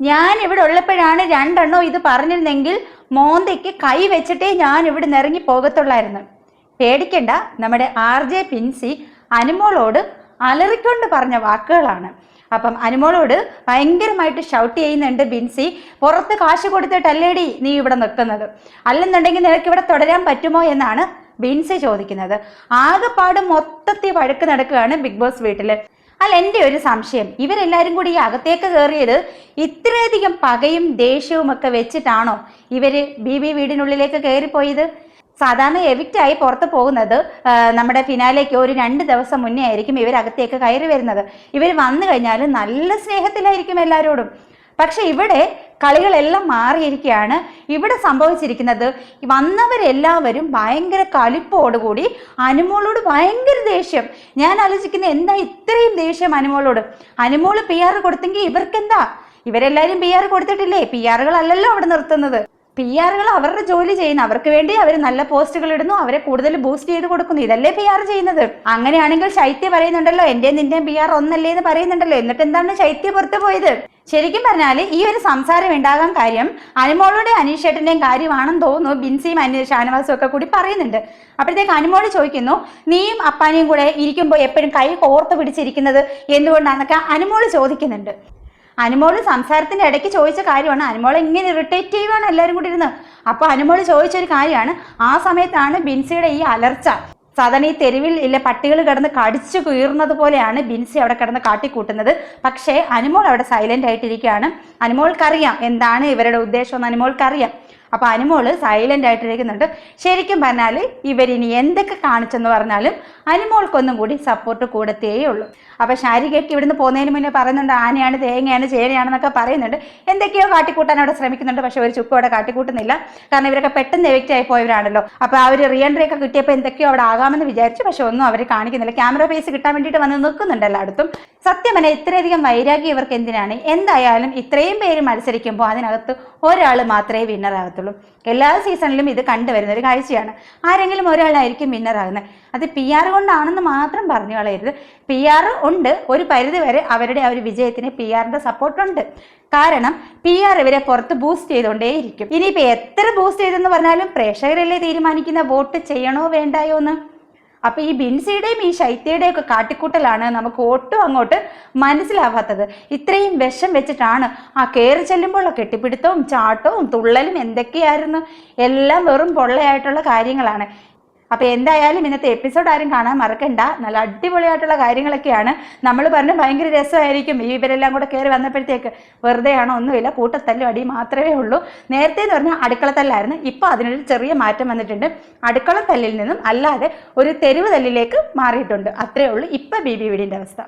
ഞാൻ ഇവിടെ ഉള്ളപ്പോഴാണ് രണ്ടെണ്ണോ ഇത് പറഞ്ഞിരുന്നെങ്കിൽ മോന്തയ്ക്ക് കൈ വെച്ചിട്ടേ ഞാൻ ഇവിടെ നിറങ്ങി പോകത്തുള്ളായിരുന്നു. പേടിക്കണ്ട നമ്മുടെ ആർ ജെ പിൻസി അനുമോളോട് അലറിക്കൊണ്ട് പറഞ്ഞ വാക്കുകളാണ്. അപ്പം അനുമോളോട് ഭയങ്കരമായിട്ട് ഷൗട്ട് ചെയ്യുന്നുണ്ട് ബിൻസി പുറത്ത് കാശ് കൊടുത്തിട്ടല്ലേടി നീ ഇവിടെ നിൽക്കുന്നത്? അല്ലെന്നുണ്ടെങ്കിൽ നിനക്ക് ഇവിടെ തുടരാൻ പറ്റുമോ? എന്നാണ് ബിൻസി ചോദിക്കുന്നത്. ആകെപ്പാട് മൊത്തത്തിൽ വഴക്ക് നടക്കുകയാണ് ബിഗ് ബോസ് വീട്ടിൽ അല്ല എന്റെ ഒരു സംശയം. ഇവരെല്ലാവരും കൂടി ഈ അകത്തേക്ക് കയറിയത് ഇത്രയധികം പകയും ദേഷ്യവും ഒക്കെ വെച്ചിട്ടാണോ ഇവർ ബി ബി വീടിനുള്ളിലേക്ക് കയറിപ്പോയത്? സാധാരണ എവിക്റ്റ് ആയി പുറത്ത് പോകുന്നത് നമ്മുടെ ഫിനാലേക്ക് ഒരു രണ്ട് ദിവസം മുന്നേ ആയിരിക്കും ഇവരകത്തേക്ക് കയറി വരുന്നത്. ഇവർ വന്നു കഴിഞ്ഞാൽ നല്ല സ്നേഹത്തിലായിരിക്കും എല്ലാവരോടും പക്ഷെ ഇവിടെ കളികളെല്ലാം മാറിയിരിക്കുകയാണ്. ഇവിടെ സംഭവിച്ചിരിക്കുന്നത് വന്നവരെല്ലാവരും ഭയങ്കര കലിപ്പോടുകൂടി അനുമോളോട് ഭയങ്കര ദേഷ്യം. ഞാൻ ആലോചിക്കുന്നത് എന്താ ഇത്രയും ദേഷ്യം അനുമോളോട്? അനുമോൾ പി ആർ കൊടുത്തെങ്കിൽ ഇവർക്കെന്താ? ഇവരെല്ലാവരും പി ആർ കൊടുത്തിട്ടില്ലേ? പി ആറുകളല്ലല്ലോ അവിടെ നിർത്തുന്നത്. പി ആറുകൾ അവരുടെ ജോലി ചെയ്യുന്നു അവർക്ക് വേണ്ടി അവർ നല്ല പോസ്റ്റുകൾ ഇടുന്നു അവരെ കൂടുതൽ ബൂസ്റ്റ് ചെയ്ത് കൊടുക്കുന്നു. ഇതല്ലേ പി ആർ ചെയ്യുന്നത്? അങ്ങനെയാണെങ്കിൽ ശൈത്യ പറയുന്നുണ്ടല്ലോ എന്റെ നിന്റെ പി ആർ ഒന്നല്ലേ എന്ന് പറയുന്നുണ്ടല്ലോ. എന്നിട്ട് എന്താണ് ശൈത്യ പുറത്തു പോയത്? ശരിക്കും പറഞ്ഞാൽ ഈ ഒരു സംസാരം ഉണ്ടാകാൻ കാര്യം അനുമോളുടെ അനീഷേട്ടന്റെയും കാര്യമാണെന്ന് തോന്നുന്നു. ബിൻസിയും അനു ഷാനവാസും ഒക്കെ കൂടി പറയുന്നുണ്ട്. അപ്പോഴത്തേക്ക് അനുമോൾ ചോദിക്കുന്നു നീയും അപ്പാനിയും കൂടെ ഇരിക്കുമ്പോൾ എപ്പോഴും കൈ കോർത്ത് പിടിച്ചിരിക്കുന്നത് എന്തുകൊണ്ടാണെന്നൊക്കെ അനുമോൾ ചോദിക്കുന്നുണ്ട്. അനുമോൾ സംസാരത്തിന്റെ ഇടയ്ക്ക് ചോദിച്ച കാര്യമാണ്. അനുമോൾ ഇങ്ങനെ ഇറിറ്റേറ്റ് ചെയ്യുവാണ് എല്ലാവരും കൂടി ഇരുന്ന്. അപ്പൊ അനുമോൾ ചോദിച്ചൊരു കാര്യമാണ്. ആ സമയത്താണ് ബിൻസിയുടെ ഈ അലർച്ച. സാധാരണ ഈ തെരുവിൽ ഇല്ല പട്ടികൾ കിടന്ന് കടിച്ചു കീറുന്നത് പോലെയാണ് ബിൻസി അവിടെ കിടന്ന് കാട്ടിക്കൂട്ടുന്നത്. പക്ഷേ അനുമോൾ അവിടെ സൈലന്റ് ആയിട്ടിരിക്കുകയാണ്. അനുമോൾക്കറിയാം എന്താണ് ഇവരുടെ ഉദ്ദേശം എന്ന് അനുമോൾക്കറിയാം. അപ്പൊ അനുമോൾ സൈലന്റ് ആയിട്ടിരിക്കുന്നുണ്ട്. ശരിക്കും പറഞ്ഞാൽ ഇവരിനി എന്തൊക്കെ കാണിച്ചെന്ന് പറഞ്ഞാലും അനുമോൾക്കൊന്നും കൂടി സപ്പോർട്ട് കൂടത്തേ ഉള്ളൂ. അപ്പൊ ശാരികയ്ക്ക് ഇവിടുന്ന് പോകുന്നതിന് മുന്നേ പറയുന്നുണ്ട് ആനയാണ് തേങ്ങയാണ് ചേനയാണെന്നൊക്കെ പറയുന്നുണ്ട്. എന്തൊക്കെയോ കാട്ടിക്കൂട്ടാൻ അവിടെ ശ്രമിക്കുന്നുണ്ട് പക്ഷെ ഒരു ചുക്കും അവിടെ കാട്ടിക്കൂട്ടുന്നില്ല. കാരണം ഇവരൊക്കെ പെട്ടെന്ന് എവിക്റ്റ് ആയി പോയവരാണല്ലോ. അപ്പൊ അവർ റീഎൻട്രി ഒക്കെ കിട്ടിയപ്പോൾ എന്തൊക്കെയോ അവിടെ ആകാമെന്ന് വിചാരിച്ചു പക്ഷെ ഒന്നും അവർ കാണിക്കുന്നില്ല. ക്യാമറ ഫേസ് കിട്ടാൻ വേണ്ടിയിട്ട് വന്ന് നിൽക്കുന്നുണ്ട് എല്ലായിടത്തും. സത്യം പറഞ്ഞാൽ ഇത്രയധികം വൈരാഗ്യം ഇവർക്ക് എന്തിനാണ്? എന്തായാലും ഇത്രയും പേര് മത്സരിക്കുമ്പോൾ അതിനകത്ത് ഒരാൾ മാത്രമേ വിന്നർ ആകത്തുള്ളൂ. എല്ലാ സീസണിലും ഇത് കണ്ടുവരുന്ന ഒരു കാഴ്ചയാണ്. ആരെങ്കിലും ഒരാളായിരിക്കും വിന്നർ ആകുന്നത്. അത് പി ആർ കൊണ്ടാണെന്ന് മാത്രം പറഞ്ഞു കളയരുത്. പി ആർ ഉണ്ട്. ഒരു പരിധി വരെ അവരുടെ ആ ഒരു വിജയത്തിന് പി ആറിന്റെ സപ്പോർട്ടുണ്ട് കാരണം പി ആർ ഇവരെ പുറത്ത് ബൂസ്റ്റ് ചെയ്തുകൊണ്ടേയിരിക്കും. ഇനിയിപ്പോൾ എത്ര ബൂസ്റ്റ് ചെയ്തെന്ന് പറഞ്ഞാലും പ്രേക്ഷകരല്ലേ തീരുമാനിക്കുന്ന വോട്ട് ചെയ്യണോ വേണ്ടായോ എന്ന്? അപ്പൊ ഈ ബിൻസിയുടെയും ഈ ശൈത്യയുടെയും ഒക്കെ കാട്ടിക്കൂട്ടലാണ് നമുക്ക് ഒട്ടും അങ്ങോട്ട് മനസ്സിലാവാത്തത്. ഇത്രയും വിഷം വെച്ചിട്ടാണ് ആ കയറി ചെല്ലുമ്പോഴുള്ള കെട്ടിപ്പിടുത്തവും ചാട്ടവും തുള്ളലും എന്തൊക്കെയായിരുന്നു? എല്ലാം വെറും പൊള്ളയായിട്ടുള്ള കാര്യങ്ങളാണ്. അപ്പൊ എന്തായാലും ഇന്നത്തെ എപ്പിസോഡ് ആരും കാണാൻ മറക്കണ്ട. നല്ല അടിപൊളിയായിട്ടുള്ള കാര്യങ്ങളൊക്കെയാണ്. നമ്മൾ പറഞ്ഞു ഭയങ്കര രസമായിരിക്കും. ഈ ഇവരെല്ലാം കൂടെ കയറി വന്നപ്പോഴത്തേക്ക് വെറുതെ ആണോ ഒന്നുമില്ല. കൂട്ടത്തല്ലും അടി മാത്രമേ ഉള്ളൂ. നേരത്തെ എന്ന് പറഞ്ഞാൽ അടുക്കളത്തല്ലായിരുന്നു. ഇപ്പോൾ അതിനൊരു ചെറിയ മാറ്റം വന്നിട്ടുണ്ട്. അടുക്കളത്തല്ലിൽ നിന്നും അല്ലാതെ ഒരു തെരുവ് തല്ലിലേക്ക് മാറിയിട്ടുണ്ട്. അത്രേ ഉള്ളൂ. ഇപ്പൊ ബി ബി വീടിന്റെ അവസ്ഥ.